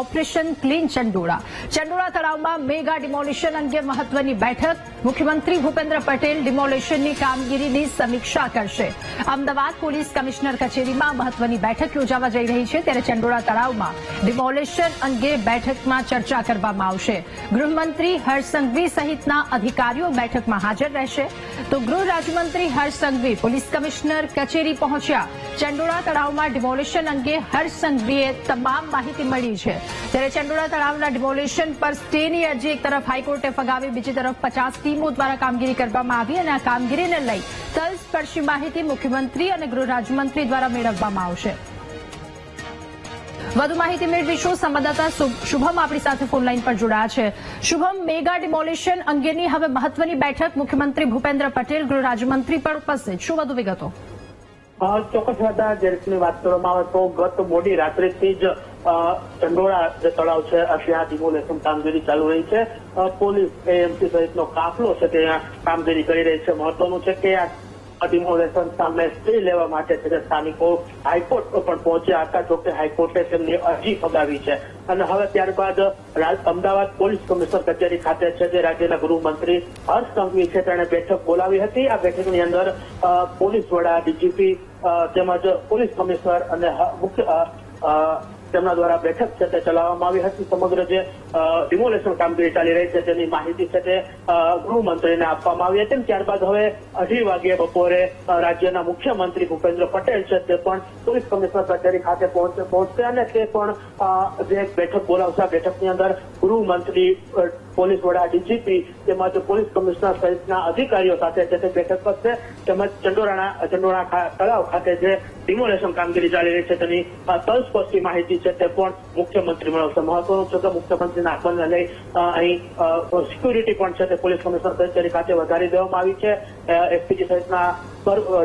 Operation clean Chandola Chandola તળાવમાં mega demolition અંગે મહત્વની બેઠક. મુખ્યમંત્રી ભૂપેન્દ્ર પટેલ ડિમોલિશનની કામગીરીની સમીક્ષા કરશે. અમદાવાદ પોલીસ કમિશનર કચેરીમાં મહત્વની બેઠક યોજાવા જઈ રહી છે. ત્યારે ચંડોળા તળાવમાં ડિમોલિશન અંગે બેઠકમાં ચર્ચા કરવામાં આવશે. ગૃહમંત્રી હર્ષ સહિતના અધિકારીઓ બેઠકમાં હાજર રહેશે. તો ગૃહ રાજ્યમંત્રી હર્ષ પોલીસ કમિશનર કચેરી પહોંચ્યા. ચંડોળા તળાવમાં ડિમોલિશન અંગે હર્ષ સંઘવીએ તમામ માહિતી મળી છે. ત્યારે ચંડોળા તળાવના ડિમોલિશન પર સ્ટેની અરજી એક તરફ હાઈકોર્ટે ફગાવી, બીજી તરફ પચાસ ટીમો દ્વારા કામગીરી કરવામાં આવી અને આ કામગીરીને લઈ તલસ્પર્શી માહિતી મુખ્યમંત્રી અને ગૃહ રાજ્યમંત્રી દ્વારા મેળવવામાં આવશે. વધુ માહિતી મેળવીશું. સંવાદદાતા શુભ- શુભમ આપણી સાથે ફોનલાઈન પર જોડાયા છે. શુભમ, મેગા ડિમોલિશન અંગેની હવે મહત્વની બેઠક મુખ્યમંત્રી ભૂપેન્દ્ર પટેલ ગૃહ રાજ્યમંત્રી પણ ઉપસ્થિત. શું વધુ વિગતો? ચોક્કસ હતા જેની વાત કરવામાં આવે તો ગત મોડી રાત્રેથી જ ચંડોળા જે તળાવ છે ત્યાં ડિમોલેશન કામગીરી ચાલુ રહી છે. પોલીસ એએમસી સહિતનો કાફલો છે તે કામગીરી કરી રહી છે. મહત્વનું છે કે આ ડિમોલેશન સામે લેવા માટે છે સ્થાનિકો હાઈકોર્ટ પણ પહોંચ્યા હતા જોકે હાઈકોર્ટે તેમની અરજી ફગાવી છે. અને હવે ત્યારબાદ અમદાવાદ પોલીસ કમિશનર કચેરી ખાતે છે જે રાજ્યના ગૃહમંત્રી હર્ષ સંઘવી છે, તેણે બેઠક બોલાવી હતી. આ બેઠકની અંદર પોલીસ વડા, ડીજીપી તેમજ પોલીસ કમિશનર અને મુખ્ય તેમના દ્વારા બેઠક છે તે ચલાવવામાં આવી હતી. સમગ્ર જે ડિમોલેશન કામગીરી ચાલી રહી છે, તેની માહિતી છે ગૃહમંત્રીને આપવામાં આવી હતી. ત્યારબાદ હવે અઢી વાગ્યે બપોરે રાજ્યના મુખ્યમંત્રી ભૂપેન્દ્ર પટેલ છે તે પણ પોલીસ કમિશનર કચેરી ખાતે પહોંચશે અને તે પણ જે બેઠક બોલાવશે બેઠકની અંદર ગૃહમંત્રી પોલીસ વડા, ડીજીપી તેમજ પોલીસ કમિશનર સહિતના અધિકારીઓ સાથે છે તે બેઠક કરશે તેમજ ચંડોરાણા ચંડોરા તળાવ ખાતે જે ડિમોલેશન કામગીરી ચાલી રહી છે તેની તલસ્પર્શી માહિતી છે તે પણ મુખ્યમંત્રી મેળવશે મહત્વનું છે કે મુખ્યમંત્રીના આગમનને લઈ અહીં સિક્યુરિટી પણ છે તે પોલીસ કમિશનર કચેરી ખાતે વધારી દેવામાં આવી છે. એસપીજી સહિતના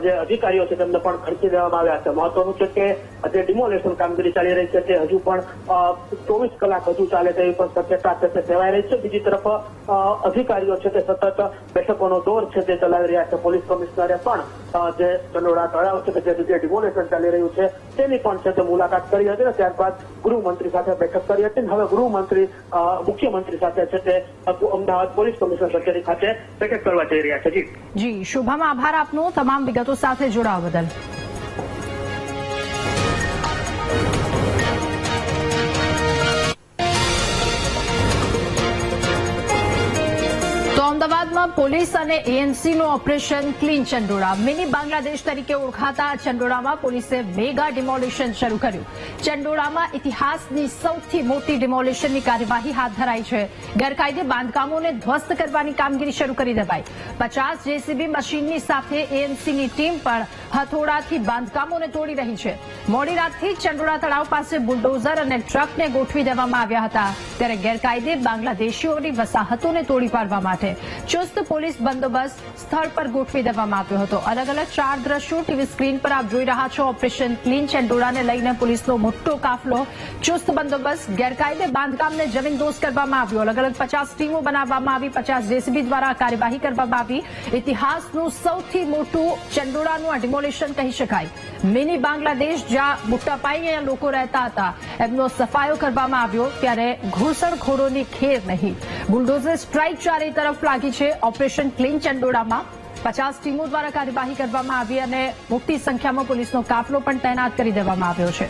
જે અધિકારીઓ છે તેમને પણ ખર્ચી દેવામાં આવ્યા છે. મહત્વનું છે કે જે ડિમોલેશન કામગીરી ચાલી રહી છે તે હજુ પણ ચોવીસ કલાક હજુ ચાલે તેવી પણ શક્યતા છે તે સેવાઈ રહી છે. બીજી તરફ અધિકારીઓ છે તે સતત બેઠકોનો દોર છે તે ચલાવી રહ્યા છે. પોલીસ કમિશનરે પણ જે ચંડોળા તળાવ છે કે જે જગ્યાએ ડિમોલેશન ચાલી રહ્યું છે તેની પણ છે તે મુલાકાત કરી હતી અને ત્યારબાદ ગૃહમંત્રી સાથે બેઠક કરી હતી હવે ગૃહમંત્રી મુખ્યમંત્રી સાથે છે તે અમદાવાદ પોલીસ કમિશનર કચેરી ખાતે બેઠક કરવા જઈ રહ્યા છે. જી. જી, શુભમ, આભાર આપનો. તમામ વિગતો સાથે જોડાવા બદલ. અમદાવાદમાં પોલીસ અને એએનસીનું operation clean Chandola. Mini Bangladesh તરીકે ઓળખાતા ચંડોળામાં પોલીસે મેગા ડિમોલિશન શરૂ કર્યું. ચંડોળામાં ઇતિહાસની સૌથી મોટી ડિમોલિશનની કાર્યવાહી હાથ ધરાઈ છે. ગેરકાયદે બાંધકામોને ધ્વસ્ત કરવાની કામગીરી શરૂ કરી દેવાઈ. પચાસ જેસીબી મશીનની સાથે એએનસીની ટીમ પણ હથોડાથી બાંધકામોને તોડી રહી છે. મોડી રાતથી ચંડોળા તળાવ પાસે બુલડોઝર અને ટ્રકને ગોઠવી દેવામાં આવ્યા હતા. ત્યારે ગેરકાયદે બાંગ્લાદેશીઓની વસાહતોને તોડી પાડવા માટે ચુસ્ત પોલીસ બંદોબસ્ત સ્થળ પર ગોઠવી દેવામાં આવ્યો હતો. અલગ અલગ ચાર દ્રશ્યો ટીવી સ્ક્રીન પર આપ જોઈ રહ્યા છો. ઓપરેશન ક્લીન ચંડોળાને લઈને પોલીસનો મોટો કાફલો, ચુસ્ત બંદોબસ્ત, ગેરકાયદે બાંધકામને જમીનદોસ્ત કરવામાં આવ્યો. અલગ અલગ પચાસ ટીમો બનાવવામાં આવી. પચાસ જેસીબી દ્વારા કાર્યવાહી કરવામાં આવી. ઇતિહાસનું સૌથી મોટું ચંડોળાનું આ ડિમોલિશન કહી શકાય. મિની બાંગ્લાદેશ જ્યાં અહીંયા લોકો રહેતા હતા. એમનો સફાયો કરવામાં આવ્યો ત્યારે ઘૂસણખોરોની ખેર નહીં. બુલડોઝર સ્ટ્રાઇક ચારે તરફ લાગી છે. ઓપરેશન ક્લીન ચંડોળામાં પચાસ ટીમો દ્વારા કાર્યવાહી કરવામાં આવી અને મોટી સંખ્યામાં પોલીસનો કાફલો પણ તૈનાત કરી દેવામાં આવ્યો છે.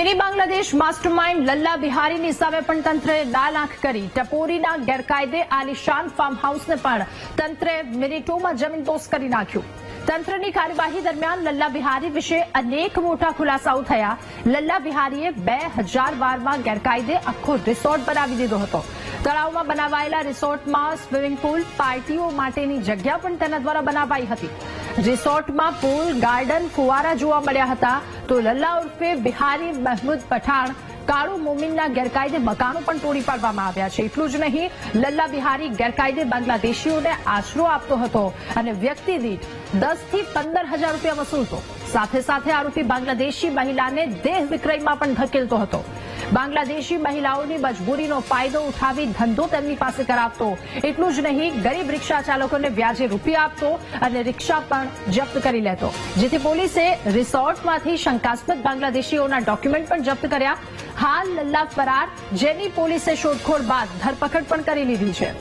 મિની બાંગ્લાદેશ માસ્ટરમાઇન્ડ લલ્લા બિહારીની સામે પણ તંત્રએ લાલ આંખ કરી. ટપોરીના ગેરકાયદે આલિશાન ફાર્મ હાઉસને પણ તંત્રે મિનિટોમાં જમીનદોસ કરી નાખ્યું. તંત્રની કાર્યવાહી દરમિયાન લલ્લા બિહારી વિશે અનેક મોટા ખુલાસાઓ થયા. લલ્લા બિહારીએ બે હજાર બારમાં ગેરકાયદે આખો રિસોર્ટ બનાવી દીધો હતો. તળાવમાં બનાવાયેલા રિસોર્ટમાં સ્વિમિંગ પુલ, પાર્ટીઓ માટેની જગ્યા પણ તેના દ્વારા બનાવાઈ હતી. રિસોર્ટમાં પૂલ, ગાર્ડન, ફુવારા જોવા મળ્યા હતા. તો લલ્લા ઉર્ફે બિહારી મહમૂદ પઠાણ, કાળુ મોમિનના ગેરકાયદે મકાનો પણ તોડી પાડવામાં આવ્યા છે. એટલું જ નહીં, લલ્લા બિહારી ગેરકાયદે બાંગ્લાદેશીઓને આશરો આપતો હતો અને વ્યક્તિ દીઠ દસથી પંદર હજાર રૂપિયા વસૂલતો. સાથે સાથે આરોપી બાંગ્લાદેશી મહિલાને દેહ વિક્રયમાં પણ ધકેલતો હતો. બાંગ્લાદેશી મહિલાઓની મજબૂરીનો ફાયદો ઉઠાવી ધંધો તેમની પાસે કરાવતો. એટલું જ નહીં, ગરીબ રિક્ષા ચાલકોને વ્યાજે રૂપિયા આપતો અને રિક્ષા પણ જપ્ત કરી લેતો. જેથી પોલીસે રિસોર્ટમાંથી શંકાસ્પદ બાંગ્લાદેશીઓના ડોક્યુમેન્ટ પણ જપ્ત કર્યા. હાલ લલ્લા ફરાર, જેની પોલીસે શોધખોળ બાદ ધરપકડ પણ કરી લીધી છે.